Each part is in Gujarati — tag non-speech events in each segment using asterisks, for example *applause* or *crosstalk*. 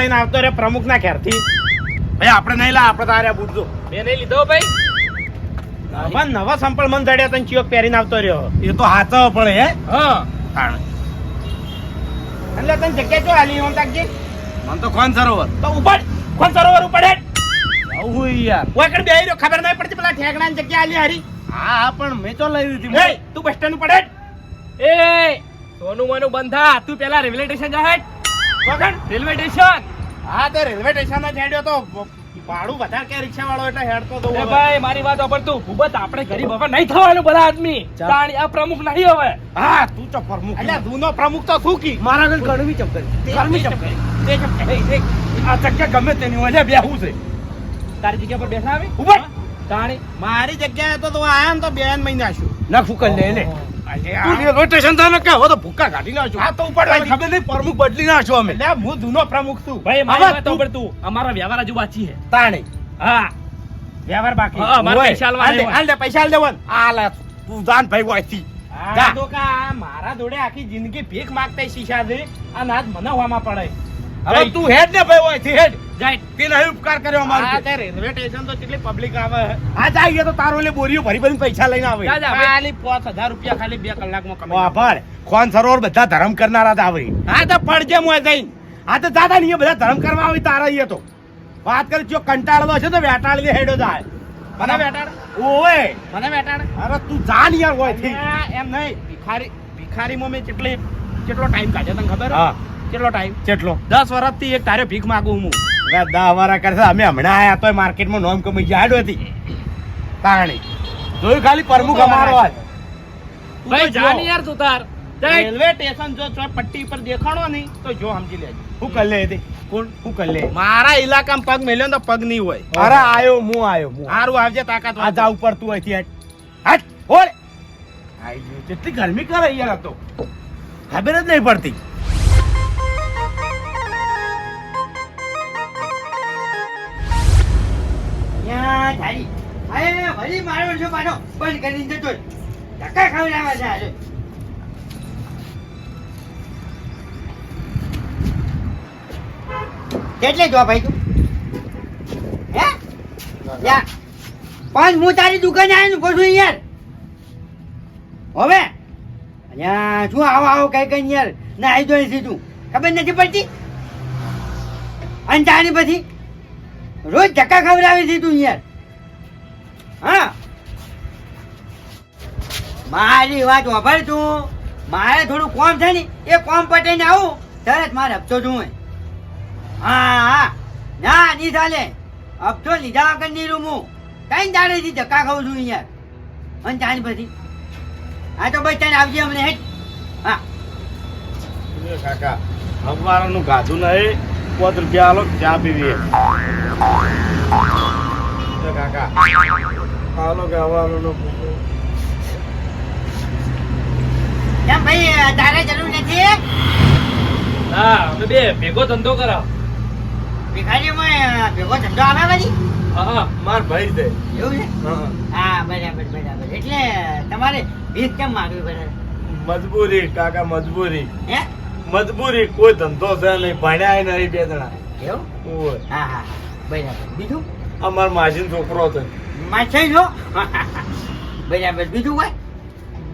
લઈને આવતો રે પ્રમુખ ના ઘેરથી. ભાઈ આપણે નહીં લા આપણે તારે પૂછજો મેં નહીં લીધો ભાઈ. નવા નવા સંપળ મન જડ્યા તને ચિયોક પહેરીને આવતો રહ્યો. એ તો હાચવ પડે હે. હા. એટલે તને જગ્યા જો આલી ઓમ તાકજી? મન તો કોણ સરોવર. તો ઉપર કોણ સરોવર ઉપાડે આવું યાર. બેહી રહ્યો ખબર નહીં પડતી પેલા ઠેકડાની જગ્યા આલી હારી. હા પણ મેં તો લઈ લીધી. એ તું બસ સ્ટેન્ડ પડે એ સોનું મોનું બંધા તું પેલા રેલવે સ્ટેશન જા હેડ. વગર રેલવે સ્ટેશન. હા તે રેલવે સ્ટેશન જ હેડ્યો તો ભાડું વધારે કે રિક્ષા વાળો એટલે હેડતો તો ભાઈ મારી વાત સાંભળ તું. ભૂપત આપણે ગરીબ હવે નહીં થવાનું બધા આદમી. તાણી આ પ્રમુખ નહીં હવે. હા તું તો પ્રમુખ. એટલે દૂનો પ્રમુખ તો શું કી? મારા આગળ કડવી ચપકરી ગરમી ચપકરી. આ ચક્કા ગમે તેની હોય બે બેહવું છે. તારી જગ્યા પર બેસાવી? આવે ઊભા. તાણી. મારી જગ્યાએ તો તું આયા ને તો બે મહિના છું. નખું કરી લે લે. તું રેલવે સ્ટેશન તાને કે હવે તો ભૂક્કા કાઢી નાખજો. હા તો ઉપાડ ખબર નહીં પ્રમુખ બદલી નાખશો અમે. એટલે હું દૂનો પ્રમુખ છું. ભાઈ મારી વાત તું- તું. અમારા વ્યવહાર હજુ બાકી છે. તાણે. હા. વ્યવહાર બાકી. હા, મારે પૈસા આલવા હાલ દે, નહીં હાલ દે, પૈસા હાલ દેવાન આ તું જાન ભાઈ વાયથી. હા, જા. તો કા મારા જોડે આખી જિંદગી ભીખ માગતા શીશા દે આ નાચ મને હોવામાં પડે. હવે તું હેડ ને ભાઈ વાયથી હેડ. જાય. તે નહીં ઉપકાર કર્યો હા તે રેલવે સ્ટેશન તો કેટલી પબ્લિક આવે. હા જાય તો તારો એટલે બોરીઓ ભરી ભરીને પૈસા લઈને આવે. જા, જા. ખાલી પાંચ હજાર રૂપિયા ખાલી બે કલાકમાં ખોન સરોવર બધા ધર્મ કરનારા જ આવે. હા તો પડજે મોય જઈને. આ તો દાદા નહીં બધા ધર્મ કરવા આવી તારા અહીંયા તો. વાત કરી જો કંટાળવા છે તો વેટાળી દે હેડો જાય મને બેટાડ ઓએ મને બેટાડ અરે તું જાન યાર હોય એમ નહીં. ભિખારી ભિખારીમાં મેં કેટલી કેટલો ટાઈમ કાઢ્યો તને ખબર? હા. કેટલો ટાઈમ કેટલો? દસ વર્ષથી એક તારે ભીખ માગું હું. હવે દા વારા કરશે અમે હમણાં આયા તોય માર્કેટમાં નોમ કમી જાડો હતી. તાણી. જોયું ખાલી પરમુખ અમારો આજ. ભાઈ જાની યાર તું તાર. રેલવે સ્ટેશન જો છો પટ્ટી પર દેખાણો નહીં તો જો સમજી લેજો. હું કર લે હતી. કોણ? હું કર લે મારા ઇલાકામાં પગ મેલ્યો તો પગ નહીં હોય. અરે આયો હું આયો હું હારું આવજે તાકાત આ જા ઉપર તું અહીંથી હટ હટ ઓળ આઈ ગયો. કેટલી ગરમી કરે યાર તો. ખબર જ નહીં પડતી. ત્યાં ધારી. હવે વળી મારો છો પાછો બંધ કરીને જતો. ધક્કા ખવડાવવા છે આજે. કેટલે જો ભાઈ તું? હે? યા પણ હું તારી દુકાને આવીને ઊભો છું યાર. હવે. અહીંયા શું આવો આવો કઈ કઈ યાર. ના આવી જોઈ સીધું ખબર નથી પડતી? અને તારી પછી રોજ ધક્કા ખવડાવી છે તું યાર. હા. મારી વાત વાપર તું મારે થોડું કોમ છે ને, એ કોમ પટાઈને આવું. તરત મારે હપ્તો જોઉં હા હા. ના, નહીં ચાલે. હપ્તો લીધા વગર નહીં રૂમું. કઈ દાડેથી ધક્કા ખાઉં છું યાર? અને તારી પછી. હા, તો બસ ત્યાં આવજે અમને હેઠ હા. કાકા અમારાનું ગાધું નહીં. પાંચ રૂપિયા આલો ચા પીવી એ. કાકા આલો કે હવારનું કેમ ભાઈ તારે જરૂર નથી? હા અમે બે ભેગો ધંધો કરાવ. ભિખારીઓમાં ભેગો ધંધો આવે બધી હા હા. માર ભાઈ છે. એવું છે? હા. હા બરાબર બરાબર. એટલે તમારે ભીખ કેમ માગવી પડે? મજબૂરી કાકા મજબૂરી. હે? મજબૂરી કોઈ ધંધો છે નહીં ભણ્યા નહીં બે જણા. એવું? હા હા હા. બરાબર. બીજું? અમાર માસીનો છોકરો હતો માછે જો બરાબર. બીજું કોઈ?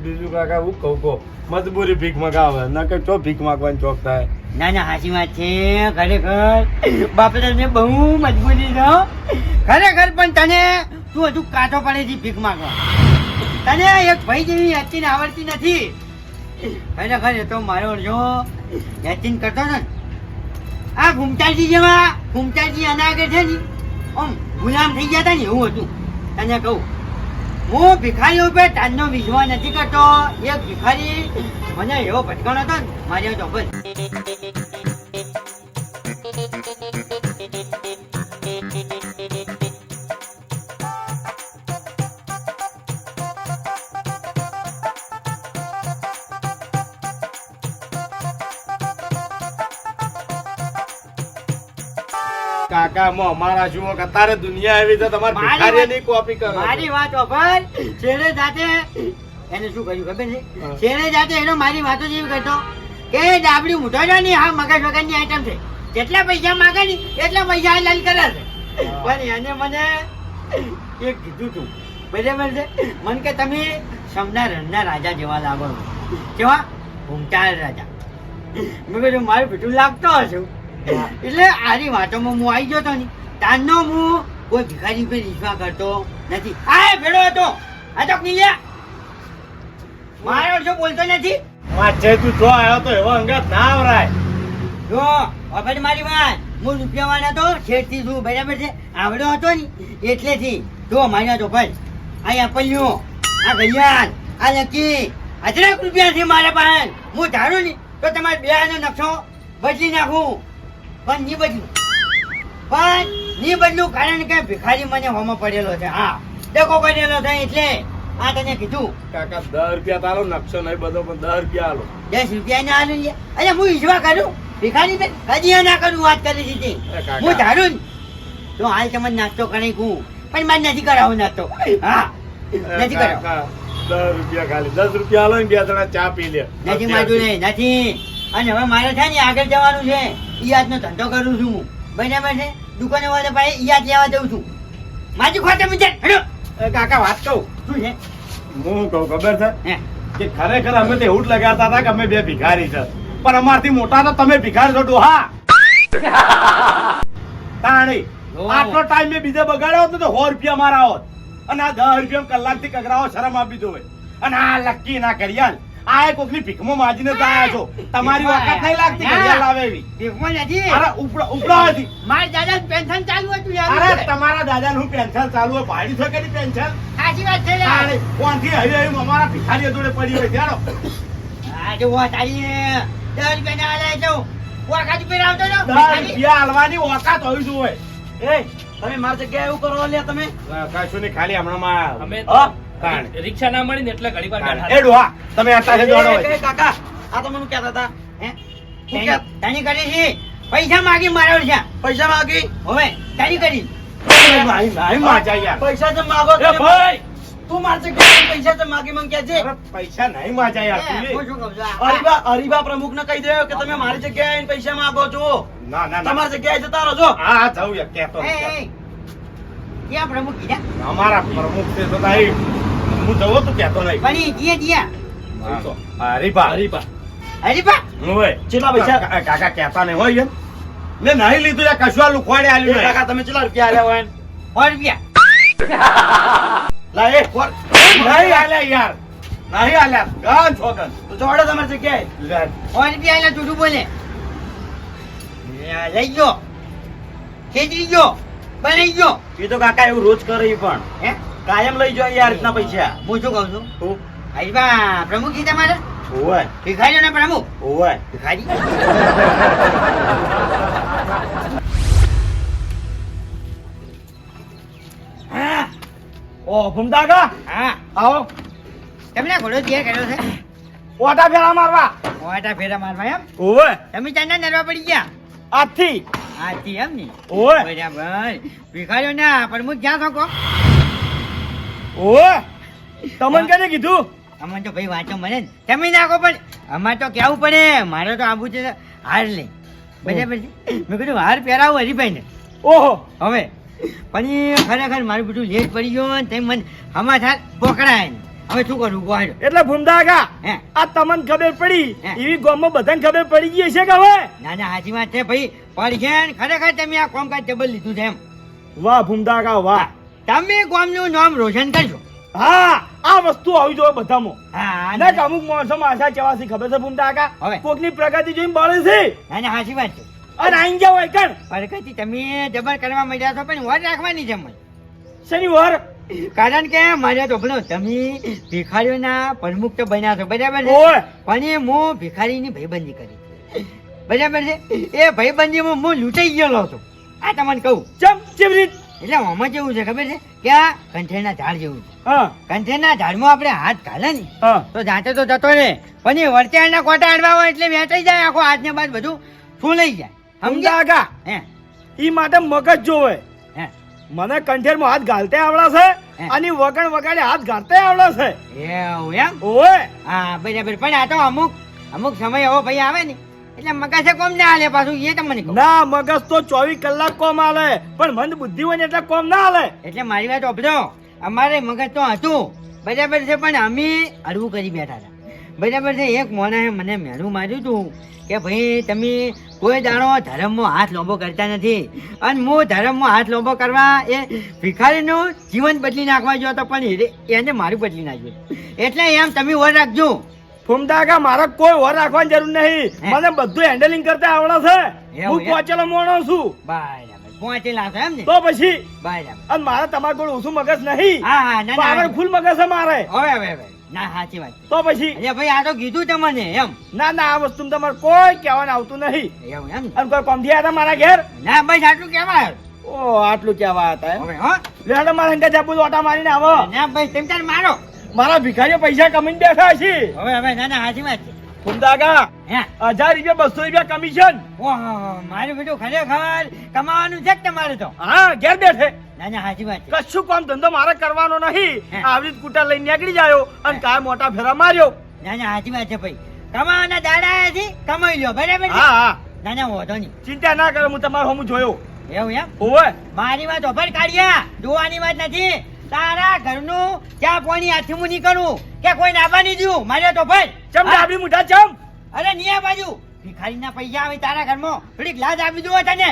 બીજું કાકા હું કહું કહો. મજબૂરી ભીખ મગાવે. ન કે ચો ભીખ માગવાની ચોક થાય? ના ના હાચી વાત છે. ખરેખર *coughs* બાપરે ને બહુ મજબૂરી છે ખરેખર પણ તને તું હજુ કાચો પડે છે ભીખ માગવા. તને એક ભાઈ જેવી યચીન આવડતી નથી. ખરેખર એ તો મારો જો યચીન કરતો ને, આ ઘૂમતાજી જેવા ઘૂમતાજી આના આગળ છે ને, આમ ગુલામ થઈ ગયા હતા ને એવું હતું. તને કહું, હું ભિખારી ઉપર તારનો વિશ્વાસ નથી કરતો. એક ભિખારી મને એવો ભટકાણો હતો ને, મારી તો કાકા મો અમારા જુઓ કે તારે દુનિયા છે તમારે મારી ભિખારીની કોપી કરો. મારી વાત ઓફર છેડે જાતે એને શું કર્યું ખબર છે? છેડે જાતે એનો મારી વાતો જેવી કરતો કે ડાબડી મૂઠો છે હા મગજ વગરની આઈટમ છે. જેટલા પૈસા માંગે ને એટલા પૈસા લાલ કરે છે. પણ એને મને એક કીધું તું. બરાબર છે? મને કે તમે સમના રણના રાજા જેવા લાગો કેવા? ભૂમતાળ રાજા. મેં કીધું મારું પીઠું લાગતો હશે. *laughs* એટલે આરી વાતોમાં હું આવી ગયો તો ને તારનો હું કોઈ ભિખારી પર ઈચ્છા કરતો નથી. આ ભેડો હતો. આ તો નીલ્યા મારો શું બોલતો નથી. વાંચે તું જો આવ્યો તો એવો અંગત ના આવરાય. જો હવે મારી વાત? હું રૂપિયા વાળા તો છેડથી છું બરાબર છે? આવડો હતો ને એટલેથી. જો માન્યા તો ભાઈ. અહીંયા પલ્યો. આ ઘડિયાળ આ લકી. અઢળક રૂપિયા છે મારા પાસે. હું ધારું ને તો તમારે બે નો નકશો બદલી નાખું. પણ નહીં બદલું પણ નહીં બદલું કારણ કે ભિખારી મને હોમો પડેલો છે. હા. ડકો પડેલો છે એટલે આ તને કીધું. કાકા દસ રૂપિયા તારો નકશો નહીં બધો પણ દસ રૂપિયા આલો. દસ રૂપિયા ને આલું લે અરે હું ઈજવા કરું? ભિખારી બેન કદી ના કરું વાત કરી દીધી. હું ધારું તો હાલ તમને નાસ્તો કરી કું. પણ મારે નથી કરાવું નાસ્તો. હા. નથી કરાવો. દસ રૂપિયા ખાલી. દસ રૂપિયા આલો ને બે જણા ચા પી લે. નથી માગું નહીં નથી. અને હવે મારે છે ને આગળ જવાનું છે. ઈ યાદનો ધંધો કરું છું હું. બરાબર છે? દુકાને વાળા પાસે ઈ યાદ લેવા જઉં છું. માજી ખોટે મિત્ર હેડો. કાકા વાત કહું. શું છે? હું કહું ખબર છે? કે ખરેખર અમે તો એવું જ લગાતા હતા કે અમે બે ભિખારી છે. પણ અમારથી મોટા તો તમે ભિખારી છો ડોહા. તાણી. આટલો ટાઈમ મેં બીજે બગાડ્યો હતો તો સો રૂપિયા મારા હોત. અને આ દસ રૂપિયા કલાકથી કગરાવો શરમ આપી દો અને આ લક્કી ના કરિયાલ આ કોકની ભીખમાં માજીને આયા છો. તમારી વખત નહીં લાગતી કરિયાલ લાવે એવી. ભીખમાં નથી અરે ઉપડો ઉપડો હતી મારા દાદા પેન્શન ચાલુ હતું અરે તમારા દાદા પેન્શન ચાલુ હોય ભાડી છે કે પેન્શન? સાચી વાત છે યાર. કોણથી હરી હરી અમારા ભિખારીઓ જોડે પડી હોય ચાલો વાત આવી રૂપિયા આલે આવતો રૂપિયા હાલવાની એ તમે મારી જગ્યાએ એવું કરો લે તમે. કશું નહીં ખાલી હમણાં અમે તાણ. તો રિક્ષા ના મળી ને એટલે ઘડી વાર બેઠા એ ડોહા, તમે આટલા દોડો જોડો કાકા આ તો મને કહેતા હતા. હે? હું તારી કરી છે. પૈસા માગી માર્યો છે. પૈસા માગી? હવે તારી કરી. ભાઈ ભાઈ માજા યાર. પૈસા તો માગો એ ભાઈ! તું મારી જગ્યાએ પૈસા તો માગી મંગ કે છે. પૈસા નહીં માજા યાર અરીબા હું છું? હરીબા પ્રમુખ ને કહી દે કે તમે મારી જગ્યાએ આવીને પૈસા માગો છો. ના ના તમારી જગ્યાએ જતા રહો છો હા હા, જાઉં યાર નહીં. એ, ક્યાં પ્રમુખ કીધા અમારા પ્રમુખ છે તો તારી હું જવો તું કહેતો નહીં. પણ જીએ જીયા હરીપા હરીપા હરીપા હોય. કેટલા પૈસા? કાકા કહેતા નહીં હોય મેં નહીં લીધું યાર કશું આ લુખવાડે કાકા તમે કેટલા રૂપિયા આલ્યા હોય? સો રૂપિયા. લા એ નહીં આલ્યા યાર. નહીં આલ્યા. ગન છોકન. તો જોડે તમે જગ્યાએ. સો રૂપિયા આલ્યા જુઠું બોલે. લઈ ગયો. ખેંચી ગયો. બનાવી ગયો. એ તો કાકા એવું રોજ કરે પણ. હે? કાયમ લઈ જો યાર રીતના પૈસા. હું શું કહું છું? હરીબા પ્રમુખ છે ઓય ઓવે ને પ્રમુખ? ઓય ભિખારી? ઓ ભૂમદાગા હા. આવો. તમને ઘોડો તૈયાર કર્યો છે? ઓટા ફેરા મારવા. ઓટા ફેરા મારવા એમ? ઓય તમે ચાંદા નરવા પડી ગયા? આથી. આથી એમ ને? ઓય બરાબર. ભિખારીઓના પ્રમુખ ક્યાં છો ઓવે તમને કેને કીધું? અમને તો ભાઈ વાંચો મને ને. તમે નાખો પણ. અમારે તો કેવું પડે? મારે તો આબુ છે હાર લે. બરાબર છે? મેં કીધું હાર પહેરાવું હરીભાઈ ને ઓહો! હવે. પણ ખરેખર મારું બધું લેટ પડી ગયો ને તેમ મને સમાચાર પકડાય ને. હવે શું કરું? ગોહાડો એટલે ભૂમદાગા આ તમને ખબર પડી. એવી ગામમાં બધાને ખબર પડી ગઈ છે કે હવે? ના ના સાચી વાત છે ભાઈ. પડી છે ખરેખર તમે આ કોમકાજ ટેબલ લીધું છે એમ. વાહ ભૂમદાગા વાહ. તમે ગામનું નામ રોશન કરશો હા આ વસ્તુ આવી જોઈએ બધામાં. હા ના કે અમુક માણસોમાં આશા ચવાસી ખબર છે ભૂમદાગા હવે. કોકની પ્રગતિ જોઈને બળે છે. અને ના વાત છે. અને આઈ ગયા હોય કણ? પ્રગતિ તમે જબર કરવા માંડ્યા છો પણ વર રાખવાની છે મને. શનિવાર કારણ કે મારે તો ભલો તમે ભિખારીઓના પ્રમુખ તો બન્યા છો બરાબર છે? પણ એ હું ભિખારીની ભાઈબંધી કરી બરાબર છે? એ ભાઈબંધીમાં હું લૂંટાઈ ગયેલો છું આ તમને કહું. ચમ ચેવી રીત એટલે આમાં જેવું છે ખબર છે? કે આ કંઠેરના ઝાડ જેવું છે. હા. કંઠેરના ઝાડમાં આપણે હાથ ઘાલે ને તો જાતે તો જતો રહે. પણ એ વરચાળના કોટા અડવા હોય એટલે વેચાઈ જાય આખો હાથને બાદ બધું શું લઈ જાય. સમજ્યા? આગા હે. એ માટે મગજ જોવે. હે. મને કંઠેરમાં હાથ ઘાલતે આવડે છે. અને વગણ વગાડે હાથ ઘાલતે આવડે છે. એવું એમ? ઓય હા બરાબર. પણ આ તો અમુક અમુક સમય એવો ભાઈ આવે ને એટલે મગજે કોમ ના હાલે પાછું એ તમને ના મગજ તો ચોવીસ કલાક કોમ હાલે પણ મંદ બુદ્ધિ હોય ને એટલે કોમ ના હાલે. એટલે મારી વાત ઓપડો અમારે મગજ તો હતું. બરાબર છે પણ અમે હળવું કરી બેઠા હતા. બરાબર છે એક મોણાએ મને મેળું માર્યું હતું કે ભાઈ તમે કોઈ દાણો ધર્મમાં હાથ લોંબો કરતા નથી. અને હું ધર્મમાં હાથ લોંબો કરવા એ ભિખારીનું જીવન બદલી નાખવા જોતો હતો પણ એને મારું બદલી નાખ્યું. એટલે એમ તમે ઓર રાખજો. કા મારે કોઈ વર રાખવાની જરૂર નહીં. મને બધું હેન્ડલિંગ કરતા આવડે છે. હું પહોંચેલો મોણો છું. પહોંચેલા છો એમ ને? તો પછી અને મારે તમારે કોઈ ઓછું મગજ નહીં. હા હા ના ના પાવર ફૂલ મગજ છે મારે. હવે હવે હવે. ના સાચી વાત તો પછી? અરે ભાઈ આ તો કીધું તમને એમ. ના ના આ વસ્તુ તમારે કોઈ કહેવાનું આવતું નહીં. એમ ને? અને કોઈ કોમથી આવ્યા મારા ઘેર? ના ભાઈ આટલું કેવાય ઓ આટલું કહેવા હતા એમ? હવે હો. લેડો મારા અંગા જાપુ ઓટા મારીને આવો. ના ભાઈ તેમ તાર મારો. મારા ભિખારીઓ પૈસા કમીને બેઠા છે હવે હવે ના ના હાજી વાત ફુંદાગા હજાર રૂપિયા બસો રૂપિયા કમિશન. મારું બેટું ખરેખર કમાવાનું છે તમારે તો. હા ઘેર બેઠે. ના ના વાત કશું કામ ધંધો મારે કરવાનો નહીં. આવી કૂટા લઈને નીકળી જાયો અને કાય મોટા ફેરા માર્યો. ના ના સાચી વાત છે ભાઈ. કમાવાના દાડા છે કમાઈ લ્યો બરાબર હા હા. ના ના વાંધો નહીં. ચિંતા ના કરો હું તમારો હું જોયો. એવું એમ? ઓવે મારી વાત ઓફર કાઢ્યા. જોવાની વાત નથી. તારા ઘરનું ચા કોઈની હાથમું નહીં કરું કે કોઈ નાબા નહીં દઉં મારે તો ભાઈ ચમ ડાબડી મુઠા ચમ? અરે નિયા બાજુ. ભિખારીના પૈસા આવે તારા ઘરમાં. થોડીક લાજ આપી દો તને.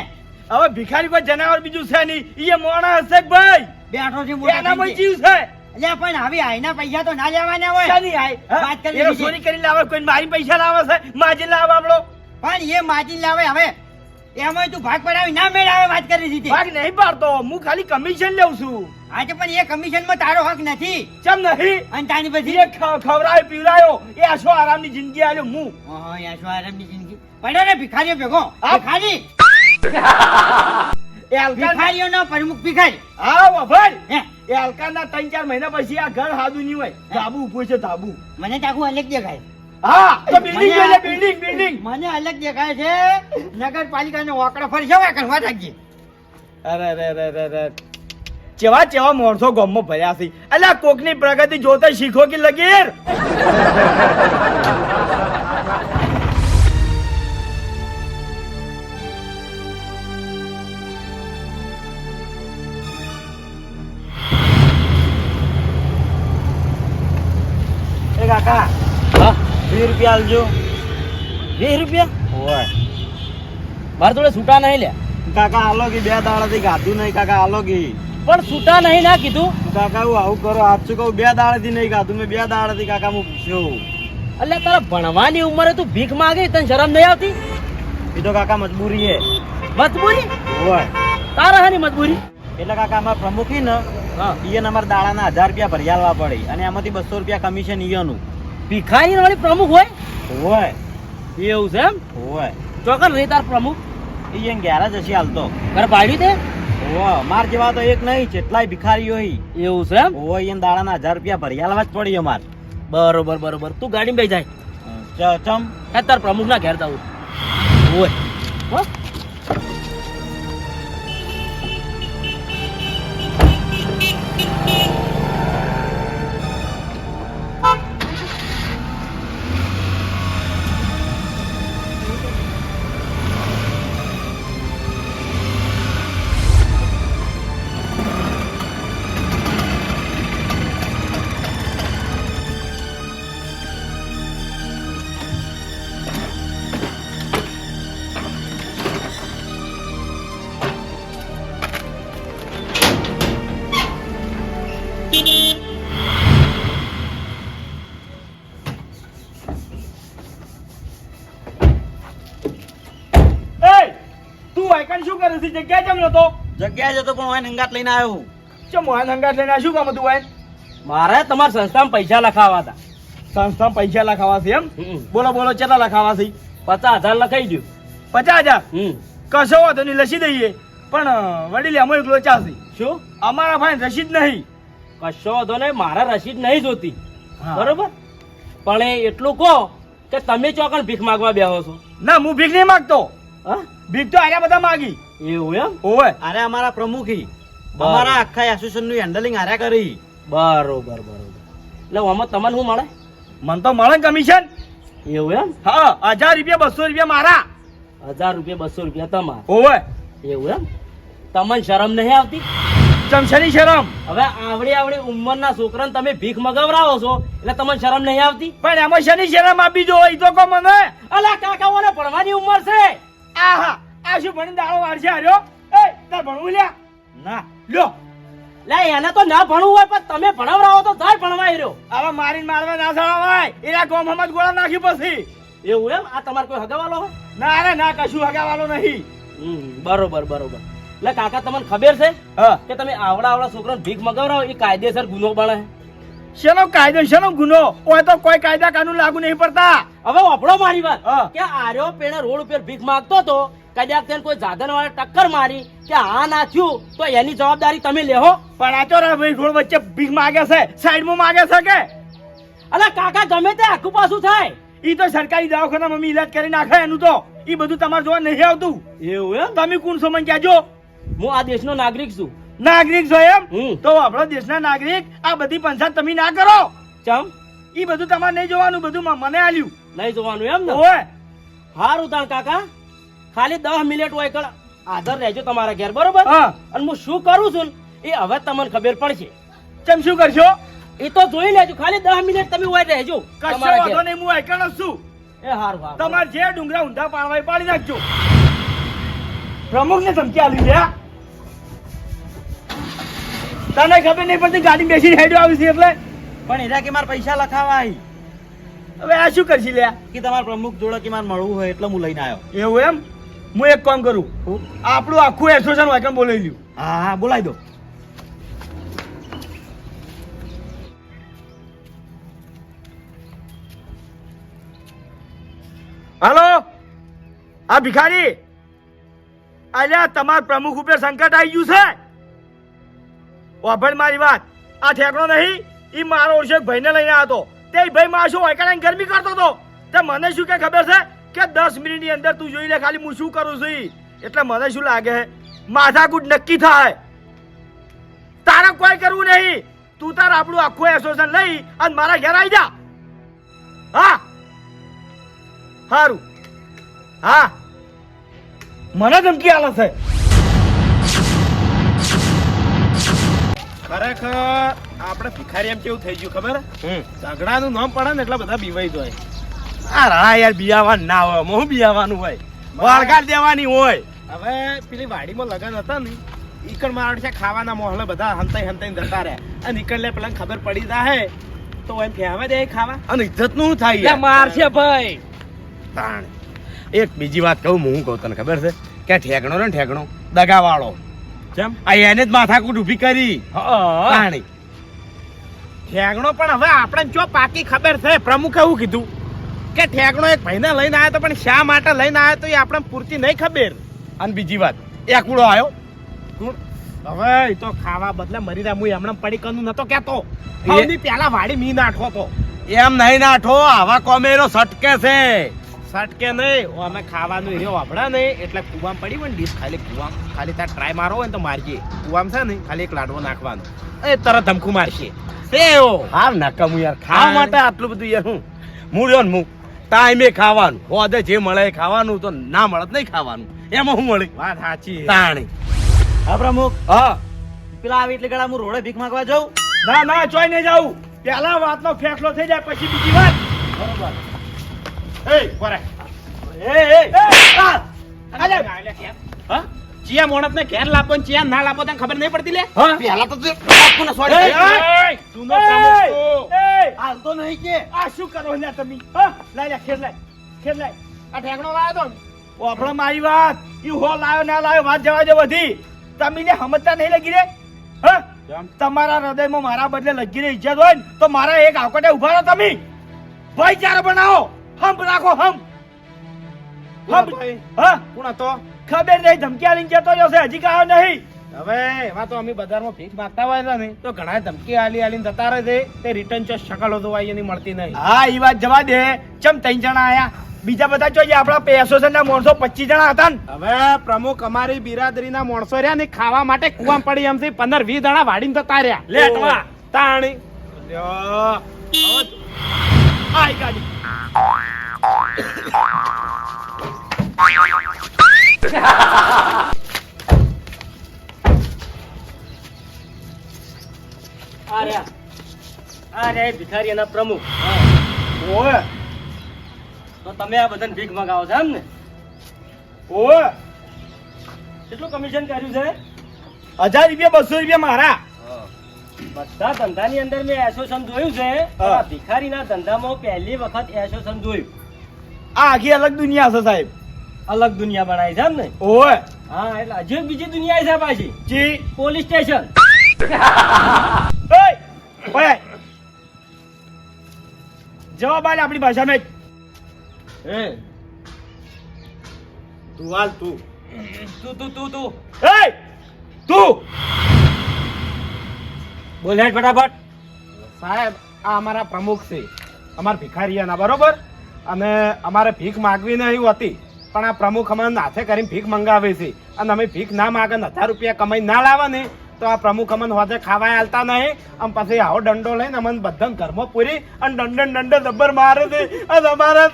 હવે ભિખારી કોઈ જનાવર બીજું છે નહીં. એ મોણા હશે ભાઈ? બેઠો છે એનામાં થઈ જીવ છે? એટલે પણ હવે આઈના પૈસા તો ના લેવાના હોય. શાની આઈ? વાત કરી. ચોરી કરી લાવે કોઈ મારી પૈસા લાવે છે? માજી લાવે આપણો પણ એ માજી લાવે હવે. એમાં તું ભાગ પડાવી ના મેળાવે વાત કરી દીધી ભાગ નહીં પાડતો. હું ખાલી કમિશન લઉં છું. આજે પણ એ કમિશનમાં તારો હક નથી. ચમ નહીં? અને તાની પછી એ ખવરાય પીવરાયો એ આશો આરામની જિંદગી આલ્યો? હું? ઓહો યા શું આરામની જિંદગી? પડ્યો ને ભિખારીઓ ભેગો. હા? ભિખારી. *laughs* એ ભિખારીઓ નો પ્રમુખ ભિખારી. હા વભાઈ હે? એ હલકાના ત્રણ ચાર મહિના પછી આ ઘર હાદુ નહીં હોય. ધાબુ ઉભું છે ધાબુ. મને તાકું અલગ દેખાય. હા તો બિલ્ડિંગ મને જોઈએ આ- બિલ્ડિંગ બિલ્ડિંગ મને અલગ દેખાય છે. નગરપાલિકાનો વાકડો ફરશે કરવા રાખજે અરે અરે અરે અરે. અરે ચેવા ચેવા ગોમમાં ભર્યા છે. અલ્યા કોકની પ્રગતિ જોતા શીખો કે લગીર? એ કાકા હા? વીસ રૂપિયા આલજો વીસ રૂપિયા? ઓય મારે જોડે છૂટા નહીં લે. કાકા આલો કે બે દાડાથી ગાધું નહીં. કાકા આલો કે પણ છૂટા નહીં ના કીધું. કાકા હું આવું કરો. હાથું કહું? બે દાડાથી નહીં ખાધું. મેં બે દાડાથી કાકા હું પૂછ્યો એટલે તારા ભણવાની ઉંમરે તું ભીખ માંગે તને શરમ નહીં આવતી? એ તો કાકા મજબૂરી હે. મજબૂરી? હોય. તારા હાની મજબૂરી? એટલે કાકા અમારા પ્રમુખ ને ઈયન અમારા દાડાના હજાર રૂપિયા ભરિયાલવા પડે. અને એમાંથી બસો રૂપિયા કમિશન ઈયનું ભિખારી વાળી પ્રમુખ હોય? હોય. એવું છે એમ? હોય. ચોક્કસ નહીં તાર પ્રમુખ? ઈયન ઘેર જ હશે હાલ તો ઘર પાડ્યું તે? ઓય માર જેવા તો એક નહીં જેટલાય ભિખારીઓ હી એવું છે એમ? ઓય એમ દાડાના હજાર રૂપિયા ભરિયા આલવા જ પડી અમાર. બરોબર બરોબર. તું ગાડીમાં બેસી જાય. ચમ. તાર પ્રમુખ ના ઘેર જવું ઓય. વાયકણ શું કરે છે જગ્યા કેમ નતો જગ્યાએ જતો પણ ઓય હંગાત લઈને આવ્યો ચમ મોહન હંગાત લઈને શું કામ હતું વાય મારે તમારા સંસ્થામાં પૈસા લખાવા હતા. સંસ્થામાં પૈસા લખાવા છે એમ? બોલો બોલો કેટલા લખાવા છે? પચાસ હજાર લખાઈ દઉં પચાસ હજાર? કશો વાંધો નહીં લસી દઈએ. પણ વડીલે અમે એકલો ચાલશે શું? અમારા ભાઈ રસીદ નહીં. કશો વાંધો નહીં મારા રસીદ નહીં જોતી. હા. બરોબર? પણ એ એટલું કહો કે તમે ચોકન ભીખ માગવા બેહો છો. ના હું ભીખ નહીં માગતો. હા ભીખ તો આર્યા બધા માગી. એવું એમ? ઓય અરે અમારા પ્રમુખી. અમારા આખા એસોસિએશનનું હેન્ડલિંગ આર્યા કરી. બરોબર બરોબર. એટલે આમાં તમને શું મળે? મને તો મળે કમિશન એવું એમ? હા હજાર રૂપિયા બસો રૂપિયા મારા. હજાર રૂપિયા બસો રૂપિયા તમાર. ઓવે. એવું એમ? તમને શરમ નહીં આવતી? ચમચાની શરમ. હવે આવડી આવડી ઉંમરના છોકરાને તમે ભીખ મગાવરાવો છો એટલે તમને શરમ નહીં આવતી? પણ એમાં શેની શરમ આપી જો એ તો કો મને. અલા કાકાઓને ભણવાની ઉંમર છે. આહા આ શું ભણી દાળો વાળશે હાર્યો એ તાર ભણવું લ્યા? ના. લ્યો. લે એને તો ના ભણવું હોય પણ તમે ભણાવરાવો તો તાર ભણવાય રહ્યો. આવા મારીને મારવા ના સળાવાય એના ગોમમાં જ ગોળા નાખી પછી. એવું એમ? આ તમારે કોઈ હગાવાલો હોય? ના રે ના કશું હગાવાલો નહીં. બરોબર બરોબર. લે કાકા તમને ખબર છે કે તમે આવડા આવડા છોકરાને ભીખ મગાવરાવો એ કાયદેસર ગુનો બને. શેનો કાયદો શેનો ગુનો? ઓય તો કોઈ કાયદા કાનૂન લાગુ નહીં પડતા. હવે વપડો મારી વાત. કે આર્યો પેણે રોડ ઉપર ભીખ માંગતો તો કદાચ તેને કોઈ સાધન વાળા ટક્કર મારી કે આ ના થયું તો એની જવાબદારી તમે લેહો પણ આ તો ભાઈ રોડ વચ્ચે ભીખ માગે છે સાઈડમાં માગે છે કે? અલા કાકા ગમે તે આખું પાછું થાય. ઈ તો સરકારી દવાખાના મમ્મી ઈલાજ કરી નાખે એનું તો. ઈ બધું તમારે જોવા નહીં આવતું. એવું એમ? તમે કોણ સમજ કહેજો. હું આ દેશનો નાગરિક છું. નાગરિક છો એમ? તો આપણો દેશના નાગરિક આ બધી પંચાયત તમે ના કરો. ચમ? ઈ બધું તમારે નહીં જોવાનું બધું મને આલ્યું. નહીં જોવાનું એમ ને? ઓય હારું તાણ કાકા. ખાલી દસ મિનિટ હોય કળ. હાજર રહેજો તમારા ઘેર બરોબર? અને હું શું કરું છું એ હવે તમને ખબર પડશે. ચમ શું કરશો? એ તો જોઈ લેજો ખાલી દસ મિનિટ તમે હોય રહેજો કશો વાંધો નહીં હું એકણ છું. એ હારું હારું. તમારે જે ડુંગરા ઊંધા પાડવા પાડી નાખજો. પ્રમુખ ને ધમકી આલી લે તને ખબર નહીં પડતી ગાડી બેસીને હેડ્યો આવી છે એટલે? પણ એના કે મારા પૈસા લખાવા હવે આ શું કરશી લે કે તમારા પ્રમુખ જોડે કે મારે મળવું હોય એટલે હું લઈને આવ્યો. એવું એમ? હું એક કામ કરું. આપણું આખું એસોસિએશન વાયકમ બોલાવી લ્યું. હા હા બોલાવી દો. હાલો? આ ભિખારી? અલ્યા તમાર પ્રમુખ ઉપર સંકટ આવી ગયું છે? વાભણ મારી વાત. આ ઠેકડો નહીં, ઈ મારો ઓળશે ભાઈને લઈને આવ્યો તે. ભાઈ માં શું વાયકાને ગરમી કરતો હતો તે મને શું કે ખબર છે? કે દસ મિનિટની અંદર તું જોઈ લે ખાલી, હું શું કરું છું એટલે મને શું લાગે? છે માથાકૂટ નક્કી થાય. તારે કોઈ કરવું નહીં. તું તાર આપણું આખું એસોસિએશન લઈ અને મારા ઘેર આવી જા. હા? સારું હા? મને ધમકી આલે છે. ખરેખર આપણે ભિખારી એમ કેવું થઈ ગયું ખબર? ઝઘડાનું નામ પડે ને એટલે બધા બીવાઈ જાય. આ રા યાર બિયાવાનું ના હોય મોં બિયાવાનું હોય. વાળગાડ દેવાની હોય. હવે પેલી વાડીમાં લગન હતા ને ઈકણ મારા છે ખાવાના મોહલે બધા હંતાઈ હંતાઈ જતા રહે અને ઈકણ લે પેલા ખબર પડી જાય તો એમ ફેવે દે ખાવા. અને ઇજ્જતનું થાય માર છે ભાઈ. તાણ. એક બીજી વાત કહું હું કહું તને ખબર છે? કે ઠેકણો ને ઠેકણો? દગા વાળો કેમ? આ એને જ માથાકૂટ ઊભી કરી. પાણી ઠેગણો પણ હવે આપણે જો પાકી ખબર છે? પ્રમુખે એવું કીધું કે ઠેગણો એક ભાઈને લઈને આવ્યો તો પણ શા માટે લઈને આવ્યો તો એ આપણે પૂરતી નહીં ખબર? અને બીજી વાત એકુડો આવ્યો હવે એ તો ખાવા બદલે મરી રહ્યા હું એમણે પડી કનું નતો કેતો એની પેલા વાડી મી નાઠો તો. એમ નહીં નાઠો આવા કોમેરો સટકે છે. સટકે નહીં. અમે ખાવાનું એ વાપડા નહીં. એટલે કુવામ પડી પણ ડીશ ખાલી કુવામ. ખાલી ત્યાં ટ્રાય મારો હોય ને તો મારજે. કુવામ છે ને ખાલી એક લાડવો નાખવાનો. એ તરત ધમકું મારશે. એ હા નકમ યાર. ખાવા માટે આટલું બધું યાર હું. હું રહ્યો ને હું. ટાઈમે ખાવાનું. હોદે જે મળે એ ખાવાનું તો ના મળે નહીં ખાવાનું. એમાં હું મળી? વાત સાચી તાણી. હા પ્રમુખ. હા. પેલા આવી એટલે ગળા હું રોડે ભીખ માંગવા જાઉં? ના ના ચોઈ નહીં જાવું પેલા વાતનો ફેસલો થઈ જાય પછી બીજી વાત. એ બરે એ એ આ! હા? ચિયા મોણત ને ઘેર લાપો ને ચિયા ના લાપો તને ખબર નહીં પડતી લે? પેલા તો તું સોરી તું નો એ, તું. નહીં કે. આ શું કરો ને તમે? હા? લાય લે ખેર લાય ખેર લાય. આ ઢેંગણો લાયો તો? ઓફળો મારી વાત. ઈ હો લાયો ના લાયો વાત જવા દે વધી તમે ને સમજતા નહીં લગી રે? હા? તમારા હૃદયમાં મારા બદલે લગી રે ઇજ્જત હોય ને તો મારા એક આવકટે ઊભા રહો તમે. ભાઈચારો બનાવો. હમ રાખો હમ કોણ હતો? ખબર નહીં ધમકી આલીને જતો રહ્યો છે હજી કાયો નહીં. હવે એમાં તો અમે બજારમાં ભીખ માગતા હોય ને તો ઘણા ધમકી આલી આલીને જતા રહે છે. તે રિટર્ન ચો શકલ હતો એની મળતી નહીં. હા એ વાત જવા દે. ચમ ત્રણ જણા આયા? બીજા બધા જોઈએ આપણા એસોસિએશન ના માણસો પચીસ જણા હતા ને. હવે પ્રમુખ અમારી બિરાદરીના માણસો રહ્યા ને ખાવા માટે કુવા પડી એમથી પંદર વીસ જણા વાડીને જતા રહ્યા. લેટવા. તાણી. આઈ ગાડી આ રહ્યા આ રહ્યા પ્રમુખ. ઓય. તો તમે આ બધાને ભીખ મગાવો છો એમ ને? ઓય. કેટલું કમિશન કર્યું છે? હજાર રૂપિયા બસો રૂપિયા મારા. બધા ધંધાની અંદર મેં એસોસિએશન જોયું છે આ ભિખારીના ધંધામાં પહેલી વખત એસોસિએશન જોયું. આ આખી અલગ દુનિયા છે સાહેબ. અલગ દુનિયા બનાવી છે ને? ઓય હા એટલે હજુ બીજી દુનિયા છે પાછી. જી. Police station. જવાબ આલે આપણી ભાષામાં એ તું હાલ તું. તું તું તું તું. એ તું. બોલ ફટાફટ. સાહેબ આ અમારા પ્રમુખ છે. અમારા ભિખારીયાના બરોબર? અને અમારે ભીખ માગવી નહીં હતી પણ આ પ્રમુખ અમને નાથે કરીને ભીખ મંગાવે છે. અને અમે ભીખ ના માગે હજાર રૂપિયા કમાઈ ના લાવે ને તો આ પ્રમુખ અમને હોજે ખાવા આલતા નહીં. આમ પછી આવો દંડો લઈને અમને બધા ઘરમાં પૂરી અને દંડે ને દંડે જબ્બર મારે છે. અને અમારે.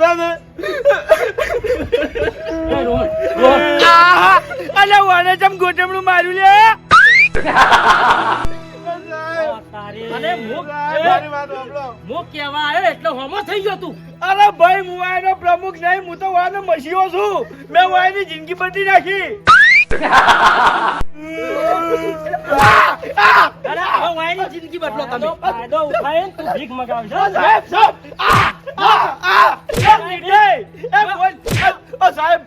આહા! અલે વાને ચમ ગોટમણું માર્યું લે. અને મુક- મારી વાત સાંભળો. મુક કહેવા આવ્યો એટલે હોમો થઈ ગયો તું અરે ભાઈ હું વાયનો પ્રમુખ નહીં હું તો વાયનો મસીહો છું મેં વાયની જિંદગી બદલી નાખી વાયની જિંદગી બદલો તમે ફાયદો ઉઠાવીને તું ભીખ મગાવશો સાહેબ સાહેબ આ, આ, આ, એ નીકળે. એ બોલ. એ, ઓ સાહેબ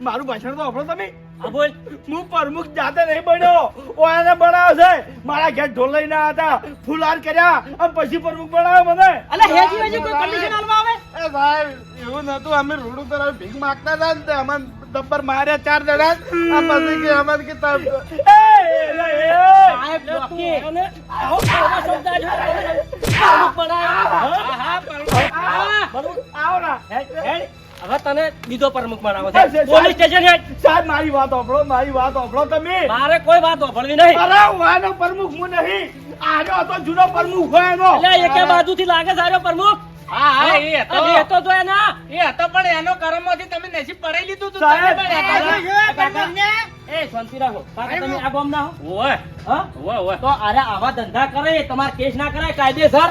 મારું ભાષણ તો સાંભળો તમે હા બોલ હું પ્રમુખ જાતે નહીં બન્યો ઓયાને બનાવ્યો છે મારા ઘેર ઢોલ લઈને આવ્યા હતા ફુલાર કર્યા અને પછી પ્રમુખ બનાવ્યો મને અલે હેજી વેજી કોઈ કન્ડિશન આલવા આવે એ સાહેબ એવું નતું અમે રોડ ઉપર આવી ભીખ માગતા હતા ને તે અમને દબ્બર માર્યા ચાર જણા આ પછી કે અમારે કે તા- એ, એ, એ, એ. સાહેબ અને આવો આવ્યો. પ્રમુખ બનાવ્યો. હા, હા, પ્રમુખ. હા, પ્રમુખ. આવો ના. હેડ, હેડ. હવે તને બીજો પ્રમુખ બનાવો છે. પોલીસ સ્ટેશન સાહેબ મારી વાત ઓફળો મારી વાત ઓફળો તમે મારે કોઈ વાત ઓફળવી નહીં. અરે વાનો પ્રમુખ હું નહીં. આજો તો જૂનો પ્રમુખ હોય એનો. એટલે એકે બાજુથી લાગે સારો પ્રમુખ? હા હા એ હતો. એ હતો તો એના? એ હતો પણ એનો કર્મમાંથી તમે નસીબ પડાઈ લીધું તું. સાહેબ, એ શાંતિ રાખો. કાકા તમે આ ગામના હો? ઓય હા? ઓય ઓય તો અરે આવા ધંધા કરે તમારે કેસ ના કરાય કાયદેસર?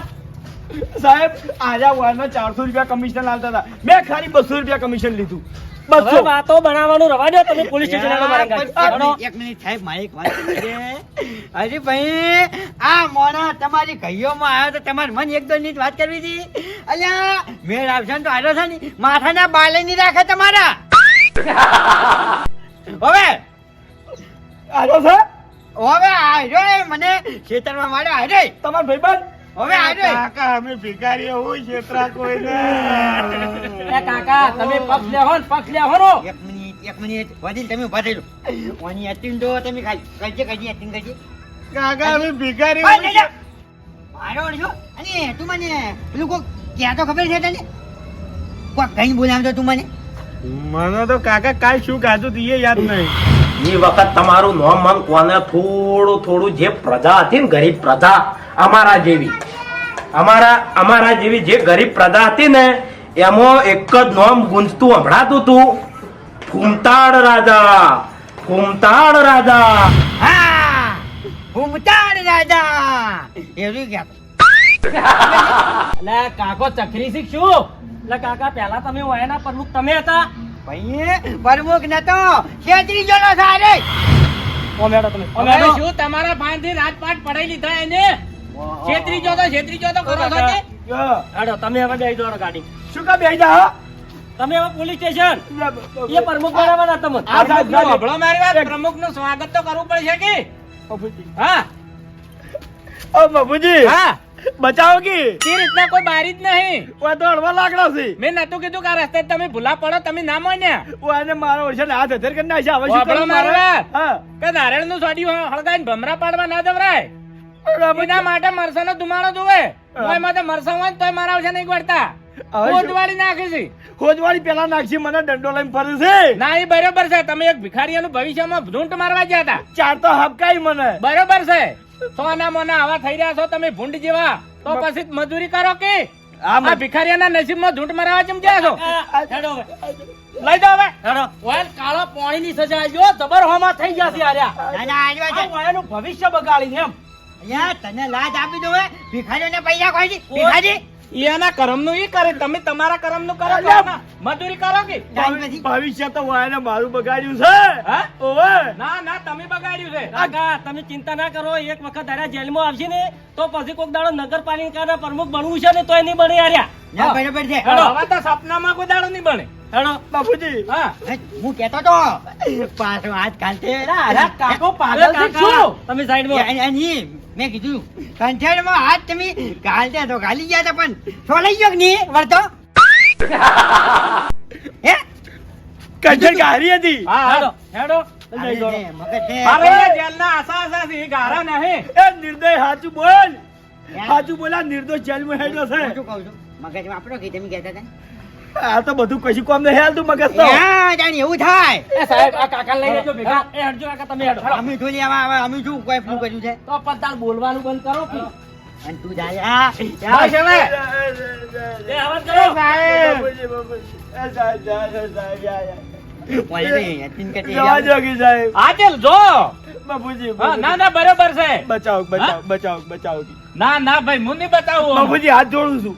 સાહેબ આજા વારના ચારસો રૂપિયા કમિશન લાવતા હતા. મેં ખાલી બસો રૂપિયા કમિશન લીધું. બસો. વાતો બનાવવાનું રવા દો તમે પોલીસ સ્ટેશન આગળ મારા ગાડી. એક મિનિટ, સાહેબ મારે એક વાત કરવી છે. અરે ભાઈ આ મોના તમારી કહીઓમાં આવ્યો તો તમારે મને એક દોની જ વાત કરવી હતી? અલ્યા મેળ આવશે ને તો આવ્યો છે ને માથાના બાલે નહીં રાખે તમારા. હવે આજો છે હવે આવ્યો મને ખેતરમાં મારે આવ્યો તમારો ભાઈબંધ હવે આજે કાકા અમે ભિખારીઓ હોય છેતરા કોઈને. એ કાકા તમે પક્ષ લેહો ને પક્ષ લેહો નો એક મિનિટ એક મિનિટ. વડીલ તમે ઊભા થઈ લો ઓની એક્ટિંગ તો તમે કરજે કરજે એક્ટિંગ કરજે. કાકા અમે ભિખારીઓ હોય. મારો ઓળખ્યો? અને તું મને પેલું કોક ક્યાં તો ખબર છે તને? કોક કઈ બોલાવતો તું મને? મને તો કાકા કાલ શું ખાધું તું એ યાદ નહીં. એ વખત તમારું નોમ મન કોને થોડું થોડું જે પ્રજા હતી ને ગરીબ પ્રજા અમારા જેવી. અમારા અમારા જેવી જે ગરીબ પ્રજા હતી ને એમાં એક જ નોમ ગુંજતું હંભળાતું હતું ફૂમતાડ રાજા ફૂમતાડ રાજા. હા ઘૂમતાડ રાજા. એવું ક્યાં *laughs* એટલે કાકો ચકરી શીખશું? એટલે કાકા પહેલા તમે વાયના પ્રમુખ તમે હતા. ભાઈ પ્રમુખ નતો છેતરી ગયો સારે. ઓ મેડો તમે ઓ મેડો શું તમારા ભાઈથી રાજપાટ પડાઈ લીધા એને? છેતરી જો તો છેતરી જો તો કરો છો તે? હેડો તમે હવે બેસી દોડો ગાડી. શું કા બેહી જા તમે હવે પોલીસ સ્ટેશન. એ પ્રમુખ બનાવવાના તમને આ સાહેબ પ્રમુખનું મારી વાત પ્રમુખનું સ્વાગત તો કરવું પડશે કે? હા. ઓ બાપુજી હા. બચાવો કે તે રીતના કોઈ બારી જ નહીં. ઓય તો અડવા લાગડો છે. મેં નતું કીધું કે આ રસ્તે તમે ભૂલા પડો તમે ના માન્યા. ઓય ને મારો છે ને હાથ હથેર કરી નાખ્યા. હવે શું કરવા કરું મારે? હા. કે નારાયણનું સોડિયું હળગાઈને ભમરા પાડવા ના દવરાય એના માટે મરસાનો ધુમાડો જોવે તોય માથે મરસા હોય ને તોય મારા આવશે નહીં હવે શું? નાખી છે. ખોજવાળી પેલા નાખશી મને દંડો લઈને ફરે છે. ના એ બરોબર છે. તમે એક ભિખારીઓનું ભવિષ્યમાં ભૂંટ મારવા ગયા હતા. ચાર તો હપકાઈ મને. બરોબર છે. સોના મોના આવા થઈ રહ્યા છો તમે ભૂંડ જેવા તો પછી મજૂરી કરો કે આ ભિખારીયાના નસીબમાં ઝૂંટ મરાવા ચમ ગયા છો આ, હેડો હવે. લઈ જાઓ હવે હેડો. ઓયલ કાળા પાણીની સજા આલ્યો, જબર હોમાં થઈ ગયા છે આર્યા. આવ્યો ઓયલનું ભવિષ્ય બગાડી એમ. યા તને લાજ આપી દો ભિખારીઓને પૈસા કોઈ દી ભિખારી એના કરમનું એ કરે. તમે તમારા કરમનું કરો મજૂરી કરો કે? ભવિષ્ય તો વાયને મારું બગાડ્યું છે. ઓવે. ના ના તમે બગાડ્યું છે. કાકા તમે ચિંતા ના કરો. એક વખત આર્યા જેલમાં આવશે ને તો પછી કોક દાડો નગરપાલિકાના પ્રમુખ બનવું છે ને તોય નહીં બને આર્યા ના બરાબર છે. હવે તો સપનામાં કોઈ દાડો નહીં બને. હેડો. બાપુજી. હા. હું કેતો તો પાછો આજકાલ છે અરે કાકો પાગલ છે તમે સાઈડમાં એની મેં કીધું કંઠેડમાં હાથ તમે ગાલતા તો ગાલી ગયા હતા પણ છોલાઈ ગયો કે નહીં વળતો? હે? કંઠેર ગારી હતી. હા હેડો હેડો. અરે જેલના આશા આશા છે, ગારા નહીં. એ નિર્દય હાચું બોલ. હાચું બોલા નિર્દોષ જેલમાં હેડ્યો હું છે. શું કહું છું? મગજ વાપરો કે તમે કહેતા હતા? આ તો બધું કશું કોમ નહીં હેલતું મગજ તો. હા, જાણે એવું થાય. એ સાહેબ આ કાકા લઈ લેજો ભેગા. એ હટજો કાકા તમે હેડો. અમે થોડી આમાં હવે અમે શું કોઈ ફૂલ કર્યું છે? તો પણ તાર બોલવાનું બંધ કરો કે. અને તું જાય હા બસ હવે. એ અવાજ કરો. બાપુજી. એ સાહેબ, સાહેબ, સાહેબ, યા, યા. સાહેબ. જો. છે. બચાવ બચાવ બચાવ બચાવો. ના ના ભાઈ હું નહીં બતાવું બાપુજી હાથ જોડું છું.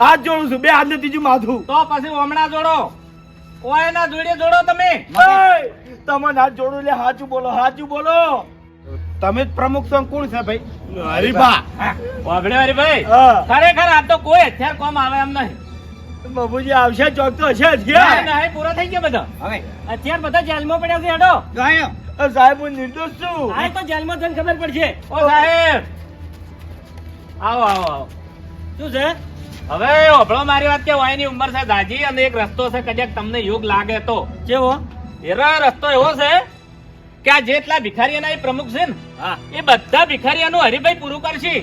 હાથ જોડું છું. બે હાથ ને ત્રીજું માથું. તો પછી હમણાં જોડો. ઓય ના જોડે જોડો તમે? તમે તમને હાથ જોડું એટલે હાચું બોલો હાચું બોલો. તમે જ પ્રમુખ છો કોણ છે ભાઈ? હરીભા વાગડે હરીભાઈ ખરેખર આ તો કોઈ હથિયાર કોમ આવે એમ નહીં. બાપુજી આવશે ચોક તો હશે જ ગયા. ના પૂરો થઈ ગયો બધો. હવે. અત્યારે બધા જેલમાં પડ્યા છે હેડો. સાહેબ હું નિર્દોષ છું. આ તો જેલમાં જઈને ખબર પડશે. ઓ સાહેબ. આવો આવો આવો. શું છે? હવે ઓભળો મારી વાત કે વાયની ઉંમર છે દાજી અને એક રસ્તો છે કદાચ તમને યોગ લાગે તો. કેવો? એરો રસ્તો એવો છે કે આ જેટલા ભિખારીઓના એ પ્રમુખ છે ને હા. એ બધા ભિખારીઓનું હરિભાઈ પૂરું કરશે.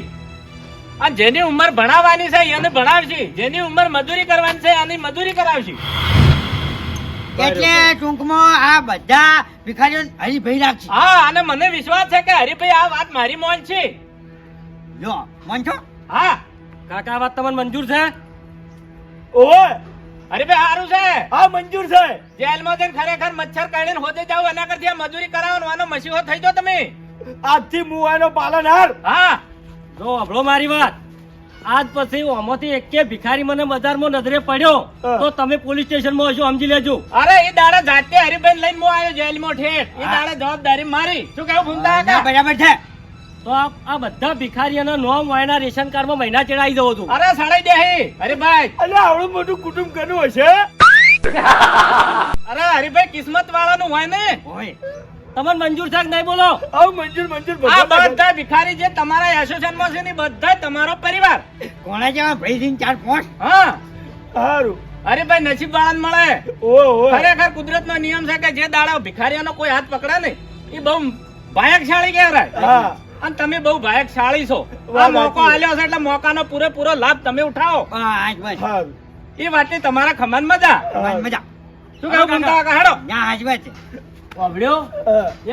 અને જેની ઉંમર ભણાવવાની છે એને ભણાવશે. જેની ઉંમર મજૂરી કરવાની છે એની મજૂરી કરાવશે. એટલે ટૂંકમાં આ બધા ભિખારીઓ હરિભાઈ રાખશે. હા અને મને વિશ્વાસ છે કે હરિભાઈ આ વાત મારી મોન છે. જો મન છો હા કાકા વાત તમને મંજૂર છે? ઓય બે હારું છે. હા મંજૂર છે. જેલમાં જઈને ખરેખર મચ્છર કાઢીને હોતે જાવ એના કરતી આ મજૂરી કરાવવાનો આનો મસીહો થઈ જો તમે. આજથી મુવાનો પાલન પાલનહાર હા. જો હભળો મારી વાત. આજ પછી આમાંથી એકે ભિખારી મને બજારમાં નજરે પડ્યો. તો તમે પોલીસ સ્ટેશનમાં હશો સમજી લેજો. અરે એ દાડા જાતે હરિભાઈ લઈને હું આવ્યો જેલમાં ઠેઠ. એ દાડા જવાબદારી મારી. શું કેવું ભૂમતા? બરાબર છે. તો આ બધા ભિખારીઓના નોમ વાયના રેશન કાર્ડમાં મહિના ચડાવી દઉં છું. અરે સડાઈ દે અરે ભાઈ અરે આવડું મોટું કુટુંબ કનું હશે? અરે હરીભાઈ કિસ્મત વાળાનું હોય ને? હોય તમને મંજૂર છે નહીં બોલો. આવ મંજૂર મંજૂર આ બધા ભિખારી જે તમારા એસોસિએશનમાં છે ને બધા તમારો પરિવાર. કોણે જેવા ભાઈ થી ચાર પાંચ? હા. સારું અરે ભાઈ નસીબ વાળા મળે. ઓહો ઓ. ખરેખર કુદરત નો નિયમ છે કે જે દાડા ભિખારીઓનો કોઈ હાથ પકડે ને એ બહુ ભાયકશાળી કહેવાય. હા. અને તમે બહુ ભાયકશાળી છો. આ મોકો આલ્યો છે એટલે મોકાનો પૂરેપૂરો લાભ તમે ઉઠાવો. એ વાતની તમારા ખમન મજા? મજા. શું કહ્યું ભૂમતા કાકા? હેડો. ના આજ બસ. સાંભળ્યો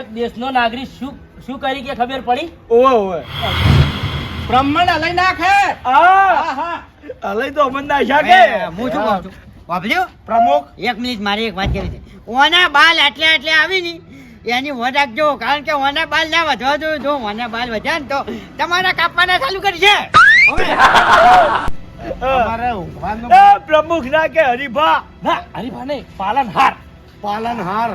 એક દેશનો નાગરિક શું શું કરી કે ખબર પડી? ઓવે ઓવે. બ્રહ્માંડ હલાઈ નાખે. આ હા હા. હલઈ તો અમન ના હવે હું શું કહું છું? વાપર્યું પ્રમુખ. એક મિનિટ મારી એક વાત કરી છે. ઓના બાલ એટલે એટલે આવી ની. એની વધ રાખજો કારણ કે વના બાલ ના વધવા જોયું જો વના બાલ વધ્યા ને તો તમારા કાપવાના ચાલુ કરશે પ્રમુખ ના કે હરિભા. ના હરિભા નહીં પાલનહાર. પાલનહાર.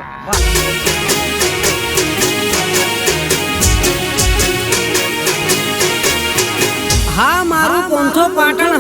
હા મારું પોંથો પાટણ